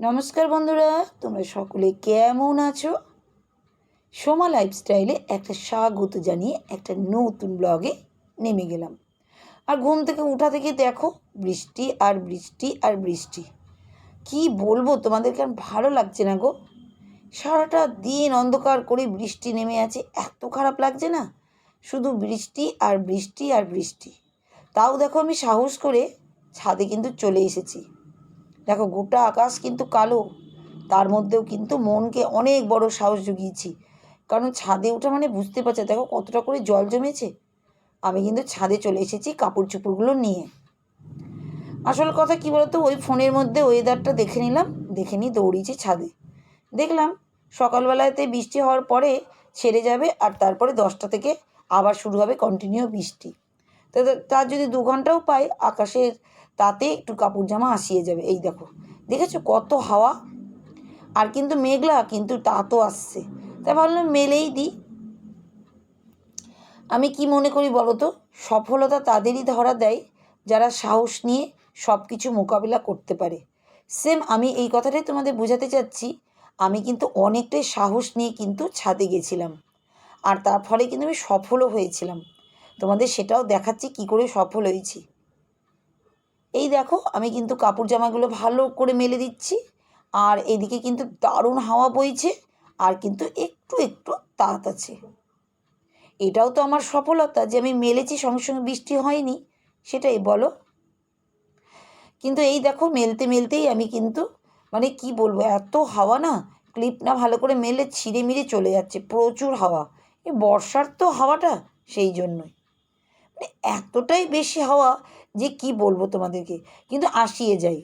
নমস্কার বন্ধুরা, তোমরা সকলে কেমন আছো? সোমা লাইফস্টাইলে একটা স্বাগত জানিয়ে একটা নতুন ব্লগে নেমে গেলাম। আর ঘুম থেকে উঠা থেকে দেখো, বৃষ্টি আর বৃষ্টি আর বৃষ্টি। কি বলব তোমাদেরকে আর ভালো লাগছে না গো? সারাটা দিন অন্ধকার করে বৃষ্টি নেমে আছে, এত খারাপ লাগছে না? শুধু বৃষ্টি আর বৃষ্টি আর বৃষ্টি। তাও দেখো আমি সাহস করে ছাদে কিন্তু চলে এসেছি। দেখো, গোটা আকাশ কিন্তু কালো। তার মধ্যেও কিন্তু মনকে অনেক বড় সাহস জুগিয়েছি। কারণ ছাদে ওঠা মানে বুঝতে পারছে, দেখো কতটা করে জল জমেছে। আমি কিন্তু ছাদে চলে এসেছি কাপড় চোপড়গুলো নিয়ে। আসল কথা কী বলতো, ওই ফোনের মধ্যে ওয়েদারটা দেখে নিলাম, দেখে নিয়ে দৌড়িয়েছি ছাদে। দেখলাম সকালবেলাতে বৃষ্টি হওয়ার পরে ছেড়ে যাবে আর তারপরে দশটা থেকে আবার শুরু হবে কন্টিনিউ বৃষ্টি। তো, তার যদি দু ঘন্টাও পাই, আকাশের তাতে একটু কাপড় জামা আসিয়ে যাবে। এই দেখো, দেখেছ কত হাওয়া? আর কিন্তু মেঘলা, কিন্তু তা তো আসছে। তাই ভাবলাম মেলেই দিই। আমি কি মনে করি বলো তো? সফলতা তাদেরই ধরা দেয় যারা সাহস নিয়ে সব কিছু মোকাবিলা করতে পারে। সেম আমি এই কথাটাই তোমাদের বোঝাতে চাচ্ছি, আমি কিন্তু অনেকটাই সাহস নিয়ে কিন্তু ছাদে গেছিলাম। আর তার ফলে কিন্তু আমি সফলও হয়েছিলাম। তোমাদের সেটাও দেখাচ্ছি কি করে সফল হয়েছি। এই দেখো, আমি কিন্তু কাপড় জামাগুলো ভালো করে মেলে দিচ্ছি। আর এদিকে কিন্তু দারুণ হাওয়া বইছে, আর কিন্তু একটু একটু তাঁত আছে। এটাও তো আমার সফলতা যে আমি মেলেছি, সঙ্গে সঙ্গে বৃষ্টি হয়নি, সেটাই বলো। কিন্তু এই দেখো, মেলতে মেলতেই আমি কিন্তু মানে কি বলব, এত হাওয়া না, ক্লিপ না ভালো করে মেলে ছিঁড়ে মিড়ে চলে যাচ্ছে, প্রচুর হাওয়া। এই বর্ষার তো হাওয়াটা সেই জন্যই। মানে এতটাই বেশি হাওয়া যে কি বলব তোমাদেরকে? কিন্তু আসিয়ে যাই।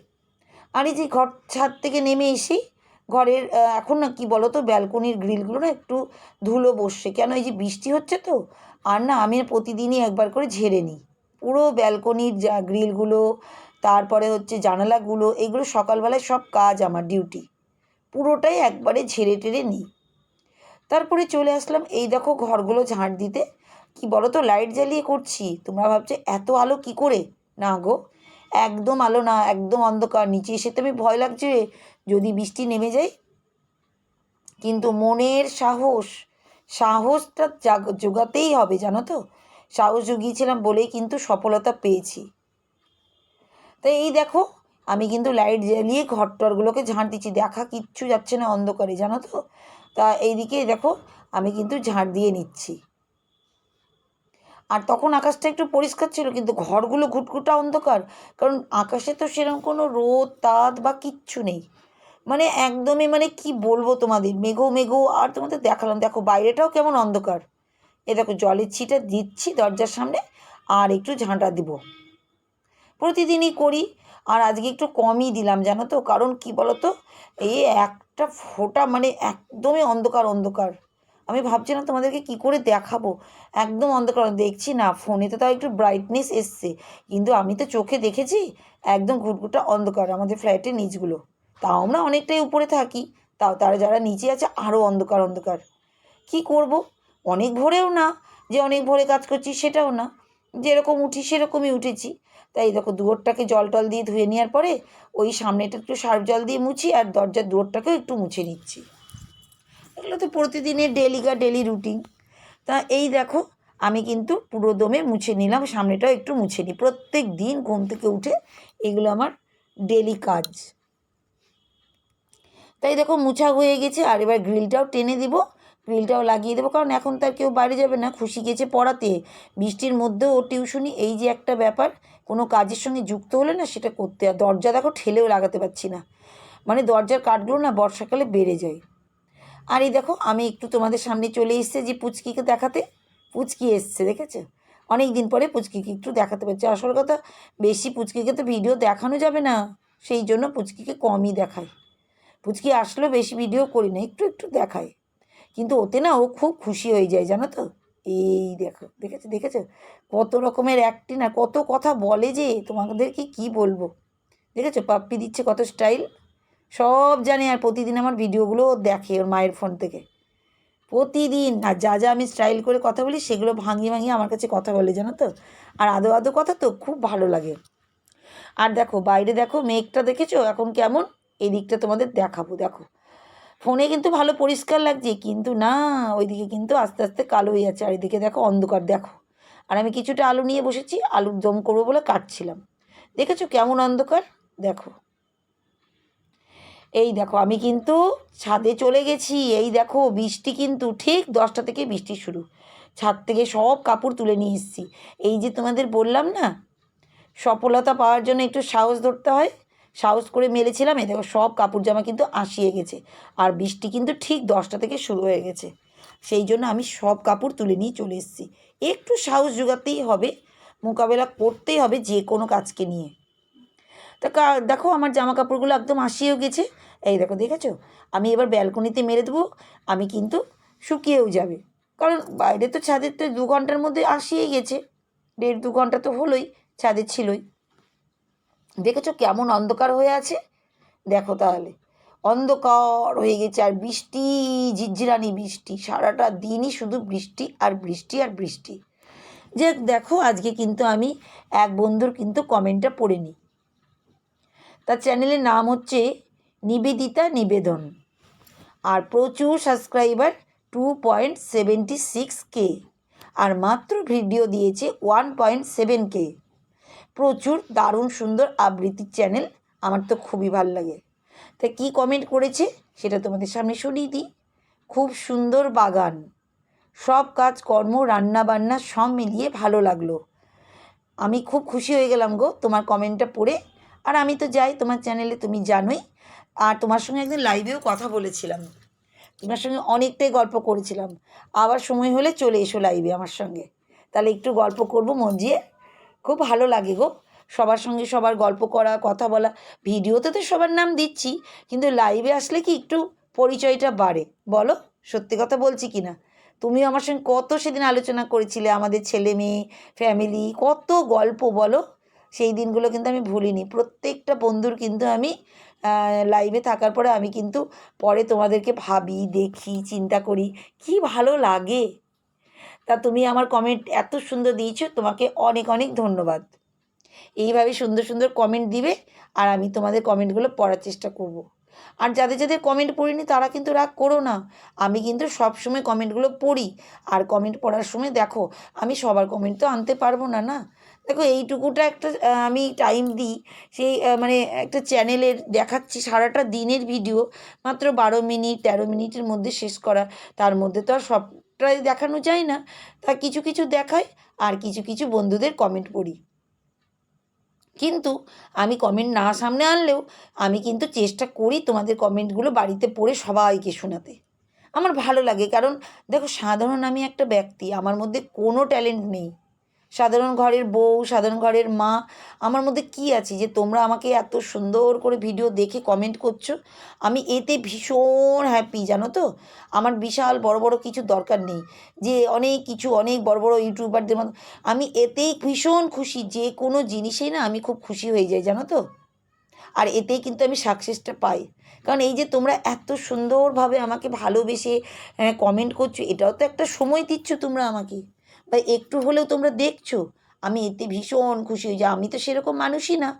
আর এই যে ঘর ছাদ থেকে নেমে এসেই ঘরের এখন না কি বলো তো ব্যালকনির গ্রিলগুলো না একটু ধুলো বসছে। কেন এই যে বৃষ্টি হচ্ছে তো, আর না আমি প্রতিদিনই একবার করে ঝেড়ে নিই। পুরো ব্যালকনির যা গ্রিলগুলো, তারপরে হচ্ছে জানালাগুলো, এগুলো সকালবেলায় সব কাজ আমার ডিউটি। পুরোটাই একবারে ঝেড়ে টেড়ে নিই। তারপরে চলে আসলাম এই দেখো ঘরগুলো ঝাঁট দিতে। কি বলো তো লাইট জ্বালিয়ে করছি। তোমরা ভাবছ, এত আলো কি করে? না গো, একদম আলো না, একদম অন্ধকার, নিচে এসে তো আমি ভয় লাগছে যদি বৃষ্টি নেমে যায়। কিন্তু মনের সাহস, সাহসটা জাগ, জোগাতেই হবে, জানো তো? সাহস জুগিয়েছিলাম বলেই কিন্তু সফলতা পেয়েছি। তাই এই দেখো, আমি কিন্তু লাইট জ্বালিয়ে ঘর টরগুলোকে ঝাঁট দিচ্ছি, দেখা কিচ্ছু যাচ্ছে না অন্ধকারে, জানো তো? তা এইদিকে দেখো, আমি কিন্তু ঝাঁট দিয়ে নিচ্ছি। আর তখন আকাশটা একটু পরিষ্কার ছিল, কিন্তু ঘরগুলো ঘুটঘুটা অন্ধকার। কারণ আকাশে তো সেরকম কোনো রোদ তাঁত বা কিচ্ছু নেই। মানে একদমই মানে কি বলব তোমাদের? মেঘো মেঘো আর তোমাদের দেখালাম। দেখো, বাইরেটাও কেমন অন্ধকার। এ দেখো, জলের ছিটা দিচ্ছি দরজার সামনে, আর একটু ঝাঁটা দিব। প্রতিদিনই করি, আর আজকে একটু কমই দিলাম, জানো তো? কারণ কি বলো তো এই একটা ফোঁটা মানে একদমই অন্ধকার অন্ধকার। আমি ভাবছি না তোমাদেরকে কি করে দেখাবো। একদম অন্ধকার, দেখছি না, ফোনে তো তাও একটু ব্রাইটনেস এসছে। কিন্তু আমি তো চোখে দেখেছি, একদম ঘুটঘুটা অন্ধকার আমাদের ফ্ল্যাটের নিচগুলো। তাও আমরা অনেকটাই উপরে থাকি, তাও তারা যারা নিচে আছে আরও অন্ধকার অন্ধকার। কি করব? অনেক ভোরেও না, যে অনেক ভোরে কাজ করছি সেটাও না। যেরকম উঠি সেরকমই উঠেছি। তাই দেখো দুয়ারটাকে জল টল দিয়ে ধুয়ে নেওয়ার পরে, ওই সামনেটা একটু সার্ফ জল দিয়ে মুছি, আর দরজার দুয়ারটাকেও একটু মুছে নিচ্ছি। এগুলো তো প্রতিদিনের ডেলিকা ডেলি রুটিন তা এই দেখো, আমি কিন্তু পুরো দমে মুছে নিলাম, সামনেটাও একটু মুছে নিই। প্রত্যেক দিন ঘুম থেকে উঠে এগুলো আমার ডেলি কাজ। তাই দেখো, মুছা হয়ে গেছে, আর এবার গ্রিলটাও টেনে দিব। গ্রিলটাও লাগিয়ে দেবো, কারণ এখন তার কেউ বাইরে যাবে না, খুশি গেছে পড়াতে। বৃষ্টির মধ্যেও ও টিউশনি এই যে একটা ব্যাপার, কোনো কাজের সঙ্গে যুক্ত হলে না সেটা করতে আর দরজা দেখো, ঠেলেও লাগাতে পারছি না। মানে দরজার কাঠগুলো না বর্ষাকালে বেড়ে যায়। আর এই দেখো, আমি একটু তোমাদের সামনে চলে এসছে যে পুচকিকে দেখাতে। পুচকি এসছে, দেখেছ? অনেক দিন পরে পুচকিকে একটু দেখাতে পারছি। আসল কথা, বেশি পুচকিকে তো ভিডিও দেখানো যাবে না, সেই জন্য পুচকিকে কমই দেখায় পুচকি আসলেও বেশি ভিডিও করি না, একটু একটু দেখায় কিন্তু ওতে না, ও খুব খুশি হয়ে যায়, জানো তো? এই দেখো, দেখেছ দেখেছ? কত রকমের অ্যাক্টিং আর কত কথা বলে যে, তোমাদেরকে কি বলব? দেখেছ? পাপ্পি দিচ্ছে কত স্টাইল সব জানে আর প্রতিদিন আমার ভিডিওগুলো দেখে ওর মায়ের ফোন থেকে। প্রতিদিন, আর যা যা আমি স্টাইল করে কথা বলি, সেগুলো ভাঙিয়ে ভাঙিয়ে আমার কাছে কথা বলে, জানো তো? আর আদো আদো কথা তো খুব ভালো লাগে। আর দেখো, বাইরে দেখো, মেঘটা দেখেছ? এখন কেমন? এই দিকটা তোমাদের দেখাবো, দেখো। ফোনে কিন্তু ভালো পরিষ্কার লাগছে, কিন্তু না, ওইদিকে কিন্তু আস্তে আস্তে কালো হয়ে যাচ্ছে। আর এদিকে দেখো, অন্ধকার, দেখো। আর আমি কিছুটা আলু নিয়ে বসেছি, আলুর দম করব বলে কাটছিলাম। দেখেছ কেমন অন্ধকার? দেখো। এই দেখো, আমি কিন্তু ছাদে চলে গেছি। এই দেখো, বৃষ্টি কিন্তু ঠিক দশটা থেকে বৃষ্টি শুরু। ছাদ থেকে সব কাপড় তুলে নিয়ে এসেছি। এই যে তোমাদের বললাম না, সফলতা পাওয়ার জন্য একটু সাহস ধরতে হয়। সাহস করে মেলেছিলাম, এই দেখো, সব কাপড় জামা কিন্তু আসিয়ে গেছে। আর বৃষ্টি কিন্তু ঠিক দশটা থেকে শুরু হয়ে গেছে। সেই জন্য আমি সব কাপড় তুলে নিয়ে চলে এসেছি। একটু সাহস জোগাতেই হবে, মোকাবেলা করতেই হবে যে কোনো কাজকে নিয়ে। তা দেখো আমার জামা কাপড়গুলো একদম আসিয়েও গেছে। এই দেখো, দেখেছ? আমি এবার ব্যালকনিতে মেরে দেবো, আমি কিন্তু শুকিয়েও যাবে। কারণ বাইরে তো ছাদের তো দু ঘণ্টার মধ্যে আসিয়েই গেছে। দেড় দু ঘণ্টা তো হলোই ছাদের ছিলই। দেখেছ কেমন অন্ধকার হয়ে আছে? দেখো তাহলে, অন্ধকার হয়ে গেছে আর বৃষ্টি ঝিরঝিরানি বৃষ্টি, সারাটা দিনই শুধু বৃষ্টি আর বৃষ্টি আর বৃষ্টি। যে দেখো, আজকে কিন্তু আমি এক বন্ধুর কিন্তু কমেন্টটা পড়ে নিই তার চ্যানেলের নাম হচ্ছে নিবেদিতা নিবেদন। আর প্রচুর subscriber two point seventy six K আর মাত্র ভিডিও দিয়েছে ওয়ান পয়েন্ট সেভেন কে প্রচুর দারুণ সুন্দর আবৃত্তির চ্যানেল আমার তো খুবই ভালো লাগে। তা কী কমেন্ট করেছে সেটা তোমাদের সামনে শুনিয়ে দিই। খুব সুন্দর বাগান। সব কাজ, কর্ম, রান্না বান্না সব মিলিয়ে ভালো লাগল। আমি খুব খুশি হয়ে গেলাম গো তোমার কমেন্টটা পড়ে। আর আমি তো যাই, তোমার চ্যানেলে তুমি জানোই। আর তোমার সঙ্গে একদিন লাইভেও কথা বলেছিলাম। তোমার সঙ্গে অনেকটাই গল্প করেছিলাম। আবার সময় হলে চলে এসো লাইভে আমার সঙ্গে। তাহলে একটু গল্প করব, মন দিয়ে। খুব ভালো লাগে গো। সবার সঙ্গে সবার গল্প করা, কথা বলা। ভিডিওতে তো সবার নাম দিচ্ছি, কিন্তু লাইভে আসলে কি একটু পরিচয়টা বাড়ে। বলো, সত্যি কথা বলছি কি না তুমিও আমার সঙ্গে কত সেদিন আলোচনা করেছিলে, আমাদের ছেলে মেয়ে ফ্যামিলি কত গল্প বলো। সেই দিনগুলো কিন্তু আমি ভুলিনি। প্রত্যেকটা বন্ধুর কিন্তু আমি লাইভে থাকার পরে আমি কিন্তু পরে তোমাদেরকে ভাবি, দেখি, চিন্তা করি, কি ভালো লাগে। তা তুমি আমার কমেন্ট এত সুন্দর দিয়েছ, তোমাকে অনেক অনেক ধন্যবাদ। এইভাবে সুন্দর সুন্দর কমেন্ট দিবে আর আমি তোমাদের কমেন্টগুলো পড়ার চেষ্টা করব। আর যাদের যাদের কমেন্ট পড়িনি তারা কিন্তু রাগ করো না। আমি কিন্তু সব সময় কমেন্টগুলো পড়ি। আর কমেন্ট পড়ার সময় দেখো, আমি সবার কমেন্ট তো আনতে পারব না না? দেখো, এইটুকুটা একটা আমি টাইম দিই। সেই মানে একটা চ্যানেলের দেখাচ্ছি, সারাটা দিনের ভিডিও মাত্র বারো মিনিট, তেরো মিনিটের মধ্যে শেষ করা। তার মধ্যে তো আর সবটাই দেখানো যায় না। তা কিছু কিছু দেখায় আর কিছু কিছু বন্ধুদের কমেন্ট পড়ি। কিন্তু আমি কমেন্ট না সামনে আনলেও, আমি কিন্তু চেষ্টা করি তোমাদের কমেন্টগুলো বাড়িতে পড়ে সবাইকে শোনাতে। আমার ভালো লাগে, কারণ দেখো, সাধারণ আমি একটা ব্যক্তি, আমার মধ্যে কোনো ট্যালেন্ট নেই। সাধারণ ঘরের বউ, সাধারণ ঘরের মা, আমার মধ্যে কি আছে যে তোমরা আমাকে এত সুন্দর করে ভিডিও দেখে কমেন্ট করছ? আমি এতে ভীষণ হ্যাপি জানো তো? আমার বিশাল বড় বড় কিছু দরকার নেই। যে অনেক কিছু, অনেক বড় বড় ইউটিউবারদের মতো, আমি এতেই ভীষণ খুশি, যে কোনো জিনিসেই না আমি খুব খুশি হয়ে যাই, জানো তো? আর এতেই কিন্তু আমি সাকসেসটা পাই। কারণ এই যে তোমরা এত সুন্দরভাবে আমাকে ভালোবেসে কমেন্ট করছ, এটাও তো একটা সময় দিচ্ছ তোমরা আমাকে। বা একটু হলেও তোমরা দেখছ। আমি এতে ভীষণ খুশি হই যে আমি তো সেরকম মানুষই না।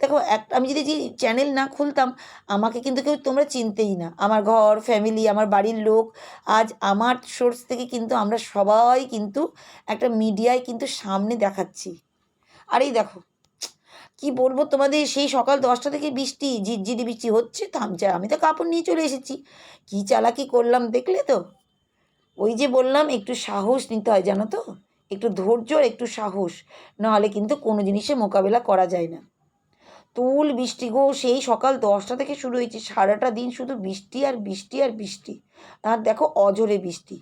দেখো এক আমি যদি যে চ্যানেল না খুলতাম, আমাকে কিন্তু কেউ তোমরা চিনতেই না। আমার ঘর ফ্যামিলি আমার বাড়ির লোক, আজ আমার সোর্স থেকে কিন্তু আমরা সবাই কিন্তু একটা মিডিয়ায় কিন্তু সামনে দেখাচ্ছি। আর এই দেখো, কি বলব তোমাদের, সেই সকাল দশটা থেকে বৃষ্টি, ঝিরঝিরি বৃষ্টি হচ্ছে, থামছে। আমি তো কাপড় নিয়ে চলে এসেছি। কী চালাকি করলাম দেখলে তো? ওই যে বললাম, একটু সাহস নিতে হয়, জানো তো? একটু ধৈর্য আর একটু সাহস, নাহলে কিন্তু কোনো জিনিসে মোকাবেলা করা যায় না। তুল, বৃষ্টি গো, সেই সকাল দশটা থেকে শুরু হয়েছে, সারাটা দিন শুধু বৃষ্টি আর বৃষ্টি আর বৃষ্টি। আর দেখো অজরে বৃষ্টি।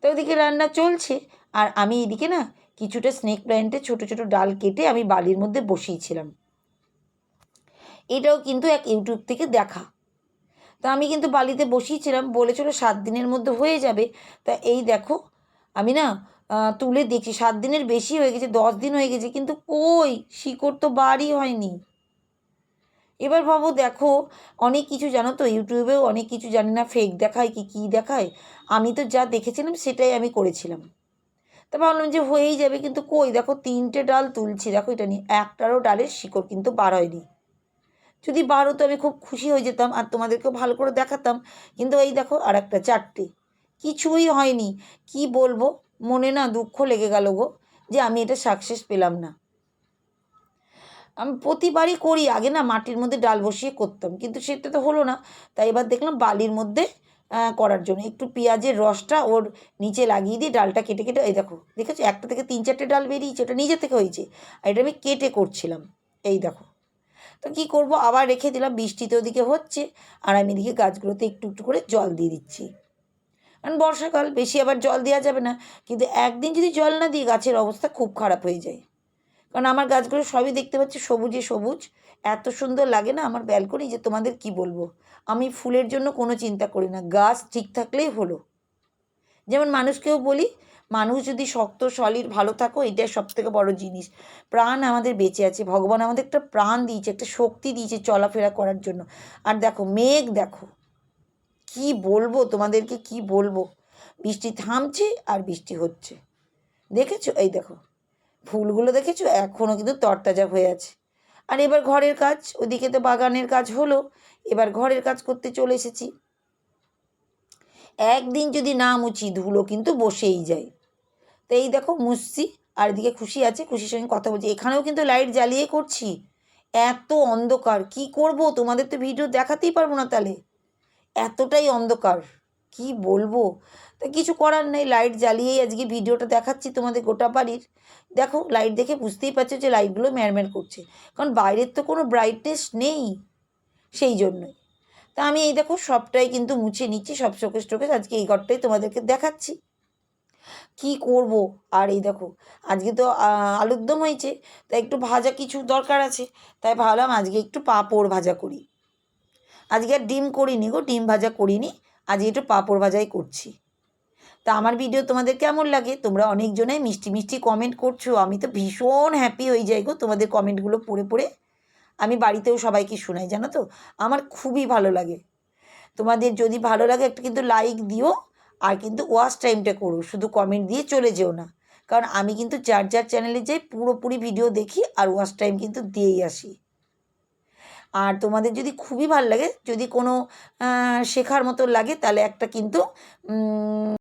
তো ওদিকে রান্না চলছে, আর আমি এদিকে না কিছুটা স্নেক প্ল্যান্টে ছোট ছোট ডাল কেটে আমি বালির মধ্যে বসিয়েছিলাম। এটাও কিন্তু এক ইউটিউব থেকে দেখা। তা আমি কিন্তু বালিতে বসিয়েছিলাম, বলেছিল সাত দিনের মধ্যে হয়ে যাবে। তা এই দেখো, আমি না তুলে দেখছি, সাত দিনের বেশি হয়ে গেছে, দশ দিন হয়ে গেছে, কিন্তু কই? শিকড় তো বাড়ি হয়নি। এবার ভাবো দেখো, অনেক কিছু জানো তো, ইউটিউবেও অনেক কিছু জানি না ফেক দেখায় কি, কী দেখায়। আমি তো যা দেখেছিলাম, সেটাই আমি করেছিলাম। তা ভাবলাম যে হয়েই যাবে, কিন্তু কই? দেখো, তিনটে ডাল তুলছি, দেখো এটা নিয়ে, একটারও ডালের শিকড় কিন্তু বার হয়নি। যদি বার হতো আমি খুব খুশি হয়ে যেতাম আর তোমাদেরকেও ভালো করে দেখাতাম। কিন্তু এই দেখো আর একটা চারটে। কিছুই হয়নি। কি বলব? মনে না দুঃখ লেগে গেল গো যে আমি এটা সাকসেস পেলাম না। আমি প্রতিবারই করি। আগে না মাটির মধ্যে ডাল বসিয়ে করতাম। কিন্তু সেটা তো হলো না। তাই এবার দেখলাম বালির মধ্যে করার জন্য। একটু পেঁয়াজের রসটা ওর নিচে লাগিয়ে দিয়ে ডালটা কেটে কেটে, এই দেখো, দেখেছ? একটা থেকে তিন চারটে ডাল বেরিয়েছে। ওটা নিজে থেকে হয়েছে। আর এটা আমি কেটে করছিলাম। এই দেখো। তো কী করব? আবার রেখে দিলাম, বৃষ্টিতে ওদিকে হচ্ছে। আর আমি এদিকে গাছগুলোতে একটু একটু করে জল দিয়ে দিচ্ছি। কারণ বর্ষাকাল, বেশি আবার জল দেওয়া যাবে না। কিন্তু একদিন যদি জল না দিই, গাছের অবস্থা খুব খারাপ হয়ে যায়। কারণ আমার গাছগুলো সবই দেখতে পাচ্ছি, সবুজে সবুজ। এত সুন্দর লাগে না আমার ব্যালকনি যে তোমাদের কি বলব? আমি ফুলের জন্য কোনো চিন্তা করি না। গাছ ঠিক থাকলেই হলো। যেমন মানুষকেও বলি মানুষ যদি শক্ত সলিড ভালো থাকো, এটাই সব থেকে বড় জিনিস। প্রাণ আমাদের বেঁচে আছে। ভগবান আমাদের একটা প্রাণ দিয়েছে, একটা শক্তি দিয়েছে চলাফেরা করার জন্য। আর দেখো, মেঘ দেখো, কি বলব তোমাদেরকে, কি বলব? বৃষ্টি থামছে আর বৃষ্টি হচ্ছে। দেখেছ? এই দেখো, ফুলগুলো দেখেছ? এখনও কিন্তু তরতাজা হয়ে আছে। আর এবার ঘরের কাজ, ওদিকে তো বাগানের কাজ হলো, এবার ঘরের কাজ করতে চলে এসেছি। একদিন যদি না মুছি ধুলো কিন্তু বসেই যায়। তো এই দেখো মুছছি, আর এদিকে খুশি আছে, খুশির সঙ্গে কথা বলছি। এখানেও কিন্তু লাইট জ্বালিয়ে করছি। এত অন্ধকার, কি করব? তোমাদের তো ভিডিও দেখাতেই পারব না তাহলে। এতটাই অন্ধকার, কি বলব? তা কিছু করার নেই, লাইট জ্বালিয়েই আজকে ভিডিওটা দেখাচ্ছি তোমাদের গোটা বাড়ির। দেখো, লাইট দেখে বুঝতেই পারছ যে লাইটগুলো ম্যারম্যার করছে। কারণ বাইরের তো কোনো ব্রাইটনেস নেই সেই জন্যই। তা আমি এই দেখো সবটাই কিন্তু মুছে নিচ্ছি, সব শোকেশ টোকেশ আজকে এই ঘরটাই তোমাদেরকে দেখাচ্ছি। কি করব? আর এই দেখো, আজকে তো আলুর দম হয়েছে, তাই একটু ভাজা কিছু দরকার আছে, তাই ভাবলাম আজকে একটু পাঁপড় ভাজা করি। আজকে আর ডিম করিনি গো, ডিম ভাজা করিনি, আজকে একটু পাঁপড় ভাজাই করছি। তা আমার ভিডিও তোমাদের কেমন লাগে? তোমরা অনেকজনাই মিষ্টি মিষ্টি কমেন্ট করছ, আমি তো ভীষণ হ্যাপি হয়ে যাই গো তোমাদের কমেন্টগুলো পড়ে পড়ে। আমি বাড়িতেও সবাইকে শোনাই, জানো তো? আমার খুবই ভালো লাগে। তোমাদের যদি ভালো লাগে একটা কিন্তু লাইক দিও, আর কিন্তু ওয়াচ টাইমটা করো, শুধু কমেন্ট দিয়ে চলে যেও না। কারণ আমি কিন্তু যার যার চ্যানেলে যাই, পুরোপুরি ভিডিও দেখি আর ওয়াচ টাইম কিন্তু দিয়েই আসি। আর তোমাদের যদি খুবই ভালো লাগে, যদি কোনো শেখার মতো লাগে, তাহলে একটা কিন্তু